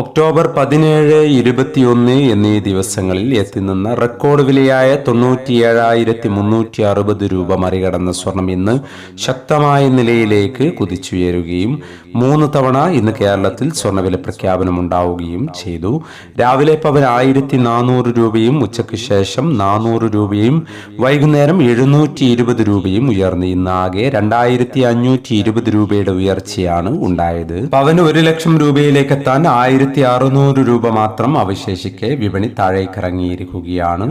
October പതിനേഴ് ഇരുപത്തിയൊന്ന് എന്നീ ദിവസങ്ങളിൽ എത്തിനിന്ന റെക്കോർഡ് വിലയായ തൊണ്ണൂറ്റിയേഴായിരത്തി മുന്നൂറ്റി അറുപത് രൂപ മറികടന്ന സ്വർണം ഇന്ന് ശക്തമായ നിലയിലേക്ക് കുതിച്ചുയരുകയും മൂന്ന് തവണ ഇന്ന് കേരളത്തിൽ സ്വർണവില പ്രഖ്യാപനമുണ്ടാവുകയും ചെയ്തു. രാവിലെ പവൻ ആയിരത്തി നാനൂറ് രൂപയും ഉച്ചയ്ക്ക് ശേഷം നാനൂറ് രൂപയും വൈകുന്നേരം എഴുന്നൂറ്റി ഇരുപത് രൂപയും ഉയർന്ന്. ഇന്ന് ആകെ രണ്ടായിരത്തി അഞ്ഞൂറ്റി ഇരുപത് രൂപയുടെ ഉയർച്ചയാണ് ഉണ്ടായത്. പവൻ ഒരു ലക്ഷം രൂപയിലേക്ക് എത്താൻ ആയിരത്തി അറുന്നൂറ് രൂപ മാത്രം അവശേഷിക്കെ വിപണി താഴേക്കിറങ്ങിയിരിക്കുകയാണ്.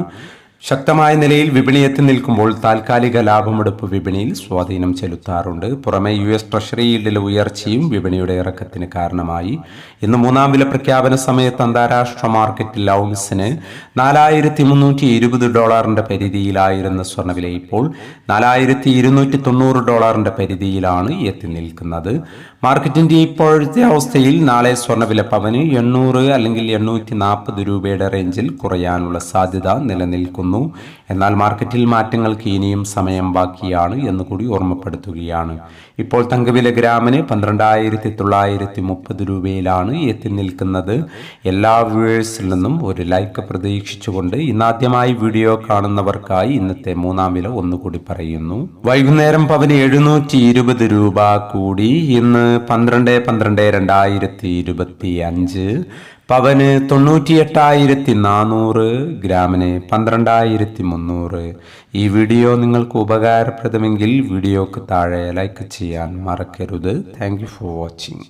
ശക്തമായ നിലയിൽ വിപണിയെത്തി നിൽക്കുമ്പോൾ താൽക്കാലിക ലാഭമെടുപ്പ് വിപണിയിൽ സ്വാധീനം ചെലുത്താറുണ്ട്. പുറമെ യു എസ് ട്രഷറി ഈൽഡിലെ ഉയർച്ചയും വിപണിയുടെ ഇറക്കത്തിന് കാരണമായി. ഇന്ന് മൂന്നാം വില പ്രഖ്യാപന സമയത്ത് അന്താരാഷ്ട്ര മാർക്കറ്റിൽ ഔൺസിന് നാലായിരത്തി മുന്നൂറ്റി ഇരുപത് ഡോളറിന്റെ പരിധിയിലായിരുന്ന സ്വർണവില ഇപ്പോൾ നാലായിരത്തി ഇരുന്നൂറ്റി തൊണ്ണൂറ് ഡോളറിന്റെ പരിധിയിലാണ് എത്തി നിൽക്കുന്നത്. മാർക്കറ്റിന്റെ ഇപ്പോഴത്തെ അവസ്ഥയിൽ നാളെ സ്വർണവില പവന് എണ്ണൂറ് അല്ലെങ്കിൽ എണ്ണൂറ്റി നാൽപ്പത് രൂപയുടെ റേഞ്ചിൽ കുറയാനുള്ള സാധ്യത നിലനിൽക്കുന്നു. എന്നാൽ മാർക്കറ്റിൽ മാറ്റങ്ങൾക്ക് ഇനിയും സമയം ബാക്കിയാണ് എന്ന് കൂടി ഓർമ്മപ്പെടുത്തുകയാണ്. ഇപ്പോൾ തങ്കവില ഗ്രാമിന് പന്ത്രണ്ടായിരത്തി തൊള്ളായിരത്തി മുപ്പത് രൂപയിലാണ് എത്തി നിൽക്കുന്നത്. എല്ലാ വ്യൂവേഴ്സിൽ നിന്നും ഒരു ലൈക്ക് പ്രതീക്ഷിച്ചുകൊണ്ട് ഇന്നാദ്യമായി വീഡിയോ കാണുന്നവർക്കായി ഇന്നത്തെ മൂന്നാം വില ഒന്നുകൂടി പറയുന്നു. വൈകുന്നേരം പവന് എഴുന്നൂറ്റി ഇരുപത് രൂപ കൂടി. ഇന്ന് പന്ത്രണ്ട് പന്ത്രണ്ട് രണ്ടായിരത്തി ഇരുപത്തി അഞ്ച് പവന് തൊണ്ണൂറ്റിയെട്ടായിരത്തി നാനൂറ് ഗ്രാമിന് പന്ത്രണ്ടായിരത്തി മുന്നൂറ് ഈ വീഡിയോ നിങ്ങൾക്ക് ഉപകാരപ്രദമെങ്കിൽ വീഡിയോക്ക് താഴെ ലൈക്ക് ചെയ്യാൻ മറക്കരുത്. Thank for watching